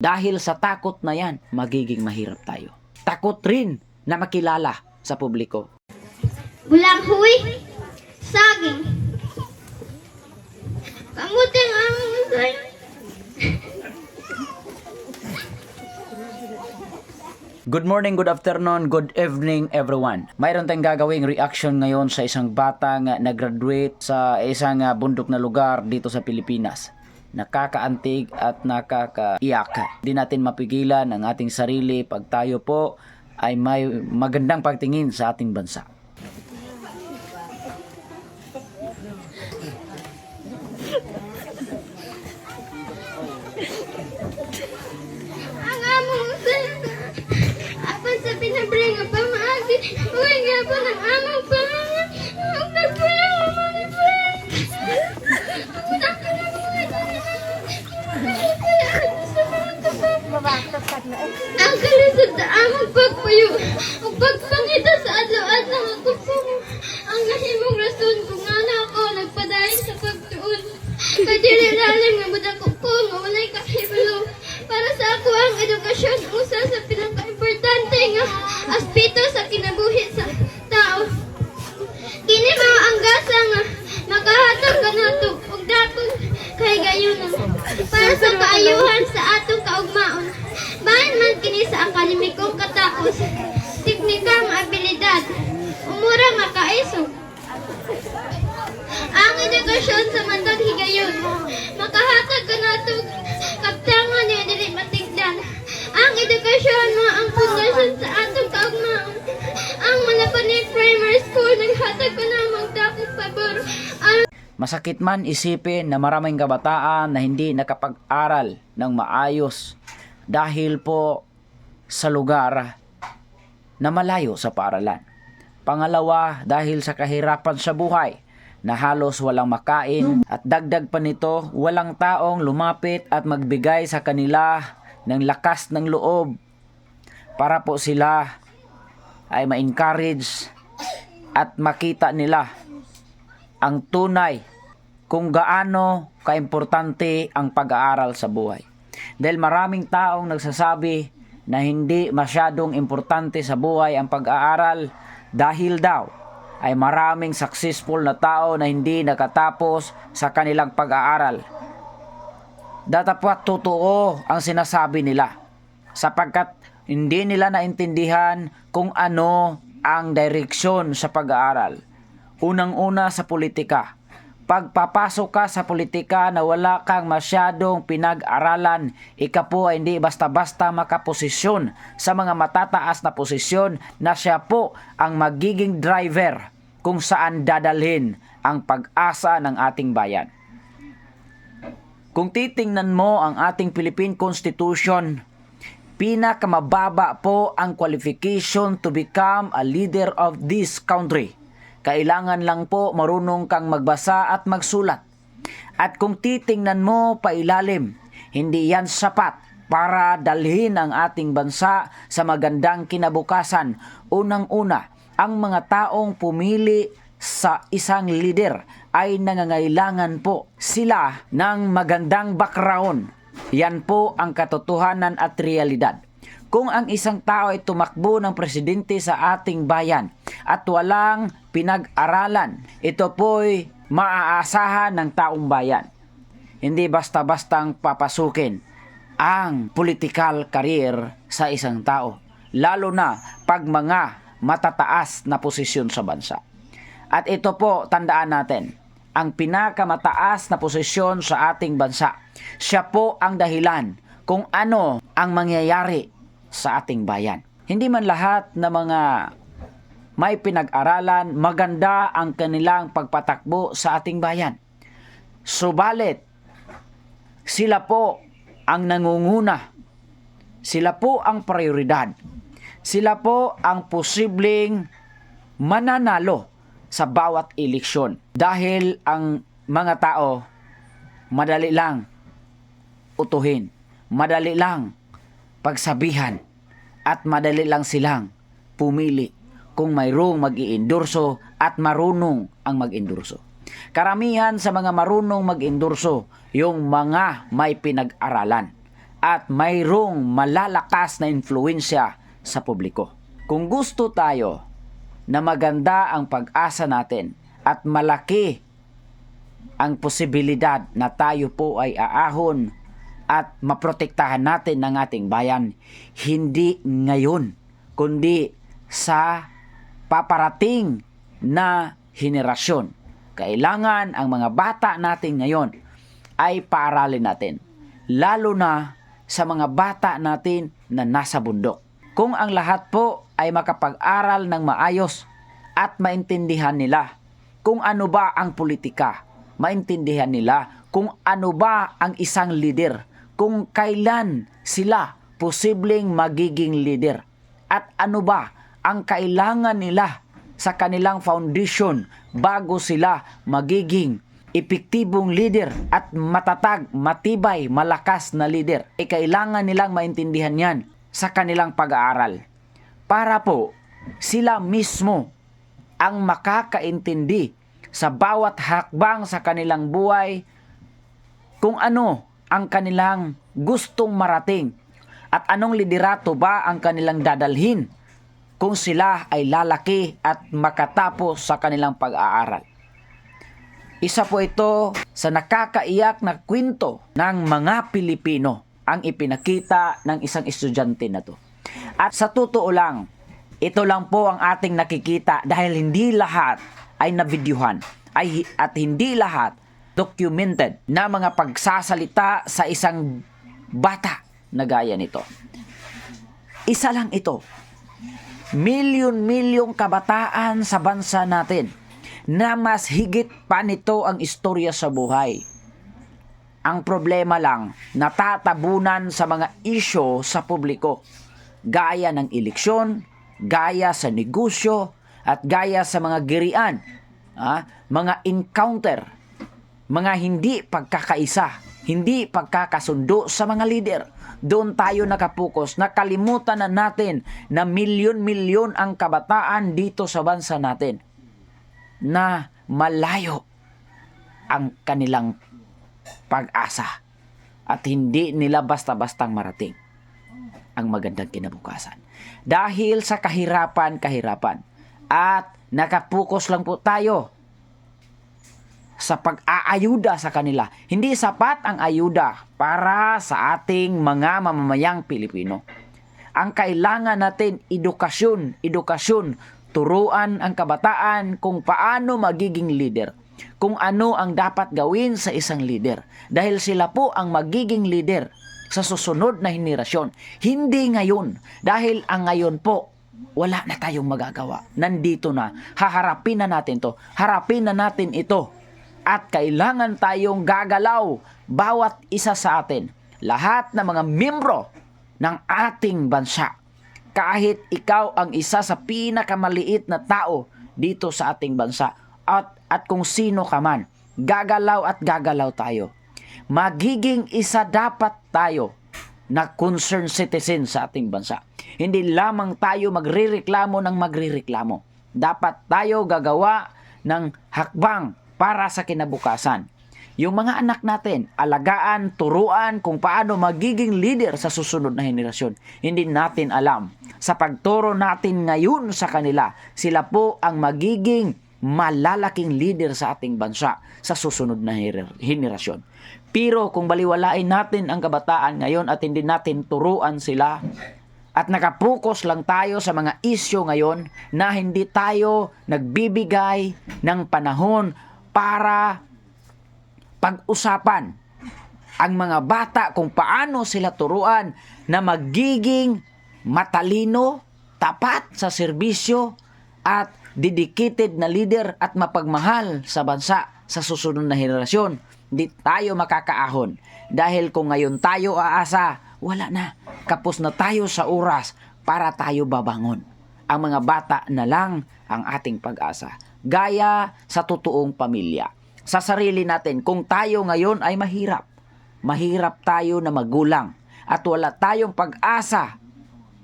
Dahil sa takot na yan, magiging mahirap tayo. Takot rin na makilala sa publiko. Bulang huy, saging. Kamuti ang. Good morning, good afternoon, good evening everyone. Mayroon tayong gagawing reaction ngayon sa isang batang nag-graduate sa isang ah, bundok na lugar dito sa Pilipinas. Nakakaantig at nakakaiyak. Di natin mapigilan ang ating sarili pag tayo po ay may magandang pagtingin sa ating bansa. Ang among. Apan sa pinabring nga pamaagi. Uy nga po ng among pangalan. Ang nagpulang ang mga Ang kalisod sa among pagpuyo. Ang pagpangita sa akademikong katapos, teknika nga abilidad, umura nga kaisog. Ang edukasyon sa matag higayon, makahatag kanato kaptangan niya dili matigdan. Ang edukasyon mo ang pundasyon sa atong kaugmaon. Ang Malapanit Primary School naghatag ko na magdakong pabor. Ang Masakit man isipin na maraming kabataan na hindi nakapag-aral ng maayos dahil po sa lugar na malayo sa paaralan. Pangalawa, dahil sa kahirapan sa buhay na halos walang makain at dagdag pa nito, walang taong lumapit at magbigay sa kanila ng lakas ng loob para po sila ay ma-encourage at makita nila ang tunay kung gaano kaimportante ang pag-aaral sa buhay. Dahil maraming taong nagsasabi na hindi masyadong importante sa buhay ang pag-aaral dahil daw ay maraming successful na tao na hindi nakatapos sa kanilang pag-aaral. Datapwat totoo ang sinasabi nila sapagkat hindi nila naintindihan kung ano ang direksyon sa pag-aaral. Unang-una sa politika. Pagpapasok ka sa politika na wala kang masyadong pinag-aralan, ika po ay hindi basta-basta makaposisyon sa mga matataas na posisyon na siya po ang magiging driver kung saan dadalhin ang pag-asa ng ating bayan. Kung titingnan mo ang ating Philippine Constitution, pinakamababa po ang qualification to become a leader of this country. Kailangan lang po marunong kang magbasa at magsulat. At kung titingnan mo pailalim, hindi yan sapat para dalhin ang ating bansa sa magandang kinabukasan. Unang-una, ang mga taong pumili sa isang leader ay nangangailangan po sila ng magandang background. Yan po ang katotohanan at realidad. Kung ang isang tao ay tumakbo ng presidente sa ating bayan at walang pinag-aralan, ito po'y maaasahan ng taong bayan. Hindi basta-bastang papasukin ang political career sa isang tao, lalo na pag mga matataas na posisyon sa bansa. At ito po, tandaan natin, ang pinakamataas na posisyon sa ating bansa. Siya po ang dahilan kung ano ang mangyayari sa ating bayan. Hindi man lahat na mga may pinag-aralan, maganda ang kanilang pagpatakbo sa ating bayan. Subalit, sila po ang nangunguna. Sila po ang prioridad. Sila po ang posibleng mananalo sa bawat eleksyon. Dahil ang mga tao, madali lang utuhin. Madali lang pagsabihan. At madali lang silang pumili kung mayroong mag endorso at marunong ang mag-endorso. Karamihan sa mga marunong mag-endorso, yung mga may pinag-aralan. at mayroong malalakas na influensya sa publiko. Kung gusto tayo na maganda ang pag-asa natin at malaki ang posibilidad na tayo po ay aahon at maprotektahan natin ng ating bayan hindi ngayon kundi sa paparating na henerasyon. Kailangan ang mga bata natin ngayon ay paaralin natin lalo na sa mga bata natin na nasa bundok. Kung ang lahat po ay makapag-aral ng maayos at maintindihan nila kung ano ba ang politika, maintindihan nila kung ano ba ang isang leader, kung kailan sila posibleng magiging leader, at ano ba ang kailangan nila sa kanilang foundation bago sila magiging epektibong leader at matatag, matibay, malakas na leader. E kailangan nilang maintindihan yan sa kanilang pag-aaral. Para po, sila mismo ang makakaintindi sa bawat hakbang sa kanilang buhay kung ano ang kanilang gustong marating at anong liderato ba ang kanilang dadalhin kung sila ay lalaki at makatapos sa kanilang pag-aaral. Isa po ito sa nakakaiyak na kwento ng mga Pilipino ang ipinakita ng isang estudyante na to. At sa totoo lang, ito lang po ang ating nakikita dahil hindi lahat ay nabidyuhan ay, at hindi lahat documented na mga pagsasalita sa isang bata na gaya nito. Isa lang ito. Milyon-milyong kabataan sa bansa natin na mas higit pa nito ang istorya sa buhay. Ang problema lang, natatabunan sa mga isyo sa publiko, gaya ng eleksyon, gaya sa negosyo, at gaya sa mga girian, ah, mga encounter, mga hindi pagkakaisa, hindi pagkakasundo sa mga leader. Doon tayo nakapokus, nakalimutan na natin na milyon-milyon ang kabataan dito sa bansa natin na malayo ang kanilang pag-asa at hindi nila basta-bastang marating ang magandang kinabukasan. Dahil sa kahirapan-kahirapan at nakapokus lang po tayo sa pag-aayuda sa kanila. Hindi sapat ang ayuda para sa ating mga mamamayang Pilipino. Ang kailangan natin edukasyon, edukasyon, turuan ang kabataan kung paano magiging leader, kung ano ang dapat gawin sa isang leader. Dahil sila po ang magiging leader sa susunod na henerasyon. Hindi ngayon. Dahil ang ngayon po, wala na tayong magagawa. Nandito na. Haharapin na natin to. Harapin na natin ito. At kailangan tayong gagalaw bawat isa sa atin. Lahat ng mga membro ng ating bansa. Kahit ikaw ang isa sa pinakamaliit na tao dito sa ating bansa. At, at kung sino ka man, gagalaw at gagalaw tayo. Magiging isa dapat tayo na concerned citizen sa ating bansa. Hindi lamang tayo magrireklamo ng magrireklamo. Dapat tayo gagawa ng hakbang para sa kinabukasan. Yung mga anak natin, alagaan, turuan kung paano magiging leader sa susunod na henerasyon. Hindi natin alam. Sa pagturo natin ngayon sa kanila, sila po ang magiging malalaking leader sa ating bansa sa susunod na hener- henerasyon. Pero kung baliwalain natin ang kabataan ngayon at hindi natin turuan sila at nakapokus lang tayo sa mga isyo ngayon na hindi tayo nagbibigay ng panahon para pag-usapan ang mga bata kung paano sila turuan na magiging matalino, tapat sa serbisyo at dedicated na leader at mapagmahal sa bansa sa susunod na henerasyon. Di tayo makakaahon dahil kung ngayon tayo aasa, wala na. Kapos na tayo sa oras para tayo babangon. Ang mga bata na lang ang ating pag-asa. Gaya sa totoong pamilya. Sa sarili natin, kung tayo ngayon ay mahirap, mahirap tayo na magulang at wala tayong pag-asa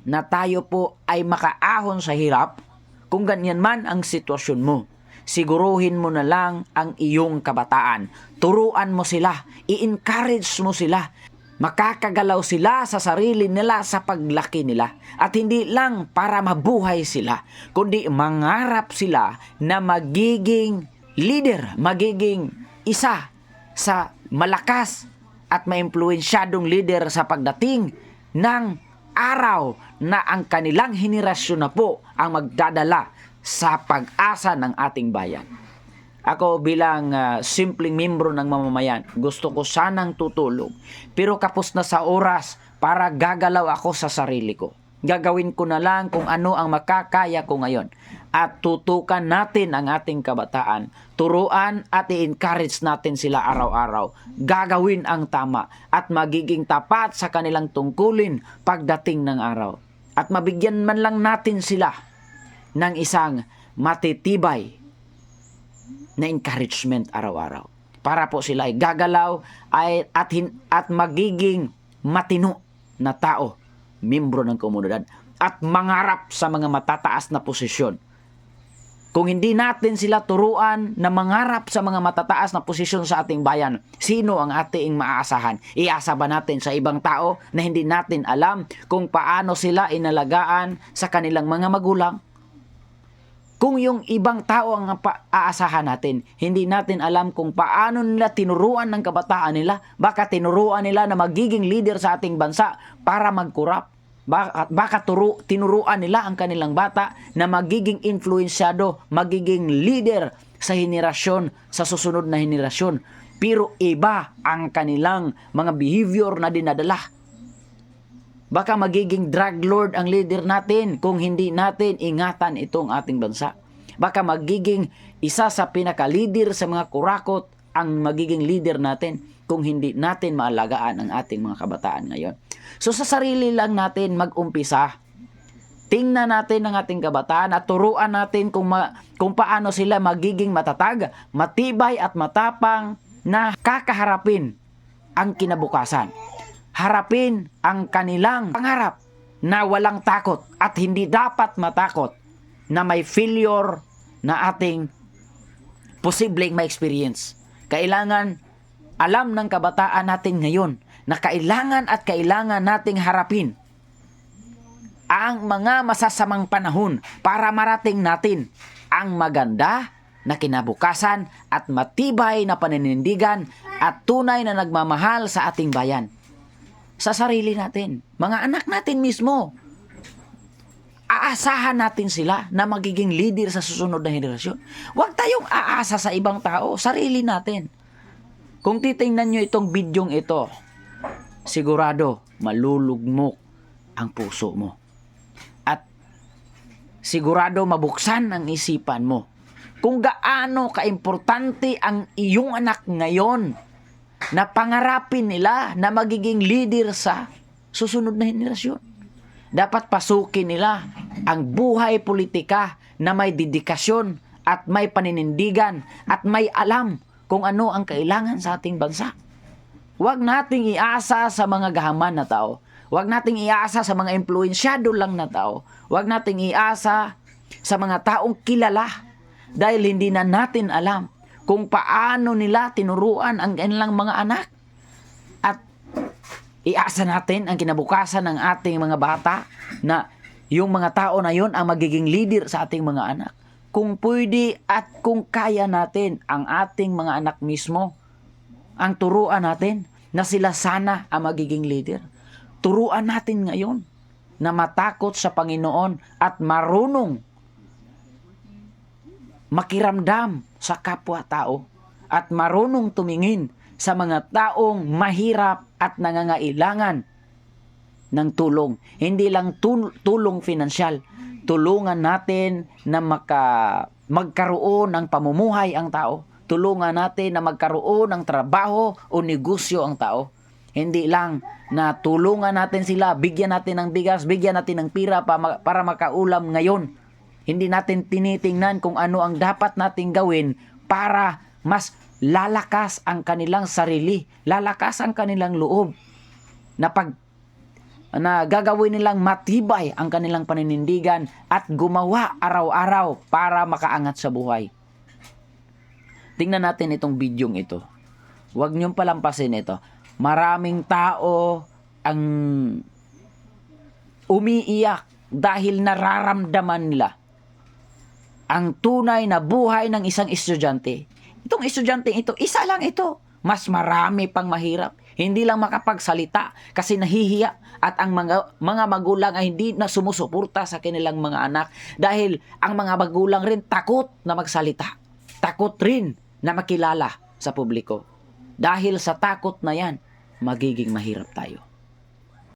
na tayo po ay makaahon sa hirap, kung ganyan man ang sitwasyon mo, siguruhin mo na lang ang iyong kabataan. Turuan mo sila, i-encourage mo sila, makakagalaw sila sa sarili nila sa paglaki nila. At hindi lang para mabuhay sila, kundi mangarap sila na magiging leader, magiging isa sa malakas at maimpluwensyadong leader sa pagdating ng araw na ang kanilang henerasyon na po ang magdadala sa pag-asa ng ating bayan. Ako bilang ah, simpleng membro ng mamamayan, gusto ko sanang tutulong. Pero kapos na sa oras para gagalaw ako sa sarili ko. Gagawin ko na lang kung ano ang makakaya ko ngayon. At tutukan natin ang ating kabataan. Turuan at i-encourage natin sila araw-araw. Gagawin ang tama at magiging tapat sa kanilang tungkulin pagdating ng araw. At mabigyan man lang natin sila ng isang matitibay na encouragement araw-araw. Para po sila ay gagalaw ay, at, hin, at magiging matino na tao, membro ng komunidad, at mangarap sa mga matataas na posisyon. Kung hindi natin sila turuan na mangarap sa mga matataas na posisyon sa ating bayan, sino ang ating maaasahan? Iasa ba natin sa ibang tao na hindi natin alam kung paano sila inalagaan sa kanilang mga magulang? Kung yung ibang tao ang aasahan natin, hindi natin alam kung paano nila tinuruan ng kabataan nila, baka tinuruan nila na magiging leader sa ating bansa para magkurap. Baka, baka turu, tinuruan nila ang kanilang bata na magiging influensyado, magiging leader sa henerasyon, sa susunod na henerasyon. Pero iba ang kanilang mga behavior na dinadala. Baka magiging drug lord ang leader natin kung hindi natin ingatan itong ating bansa. Baka magiging isa sa pinaka-leader sa mga kurakot ang magiging leader natin kung hindi natin maalagaan ang ating mga kabataan ngayon. So sa sarili lang natin mag-umpisa. Tingnan natin ang ating kabataan at turuan natin kung, ma- kung paano sila magiging matatag, matibay at matapang na kakaharapin ang kinabukasan. Harapin ang kanilang pangarap na walang takot at hindi dapat matakot na may failure na ating posibleng ma-experience. Kailangan alam ng kabataan natin ngayon na kailangan at kailangan nating harapin ang mga masasamang panahon para marating natin ang maganda na kinabukasan at matibay na paninindigan at tunay na nagmamahal sa ating bayan. Sa sarili natin, mga anak natin mismo, aasahan natin sila na magiging leader sa susunod na henerasyon. Huwag tayong aasa sa ibang tao, sarili natin. Kung titingnan nyo itong bidyong ito, sigurado malulugmok ang puso mo. At sigurado mabuksan ang isipan mo kung gaano kaimportante ang iyong anak ngayon na pangarapin nila na magiging leader sa susunod na henerasyon. Dapat pasukin nila ang buhay politika na may dedikasyon at may paninindigan at may alam kung ano ang kailangan sa ating bansa. Huwag nating iasa sa mga gahaman na tao. Huwag nating iasa sa mga impluensyado lang na tao. Huwag nating iasa sa mga taong kilala dahil hindi na natin alam kung paano nila tinuruan ang kanilang mga anak. At iasa natin ang kinabukasan ng ating mga bata na yung mga tao na yon ang magiging leader sa ating mga anak. Kung pwede at kung kaya natin ang ating mga anak mismo, ang turuan natin na sila sana ang magiging leader. Turuan natin ngayon na matakot sa Panginoon at marunong makiramdam sa kapwa-tao at marunong tumingin sa mga taong mahirap at nangangailangan ng tulong. Hindi lang tul- tulong finansyal. Tulungan natin na maka, magkaroon ng pamumuhay ang tao. Tulungan natin na magkaroon ng trabaho o negosyo ang tao. Hindi lang na tulungan natin sila, bigyan natin ng bigas, bigyan natin ng pira pa, para makaulam ngayon. Hindi natin tinitingnan kung ano ang dapat nating gawin para mas lalakas ang kanilang sarili, lalakas ang kanilang loob na pag na gagawin nilang matibay ang kanilang paninindigan at gumawa araw-araw para makaangat sa buhay. Tingnan natin itong bidyong ito. Huwag niyong palampasin ito. maraming tao ang umiiyak dahil nararamdaman nila ang tunay na buhay ng isang estudyante. Itong estudyante ito, isa lang ito. Mas marami pang mahirap. Hindi lang makapagsalita kasi nahihiya at ang mga mga magulang ay hindi na sumusuporta sa kanilang mga anak dahil ang mga magulang rin takot na magsalita. Takot rin na makilala sa publiko. Dahil sa takot na yan, magiging mahirap tayo.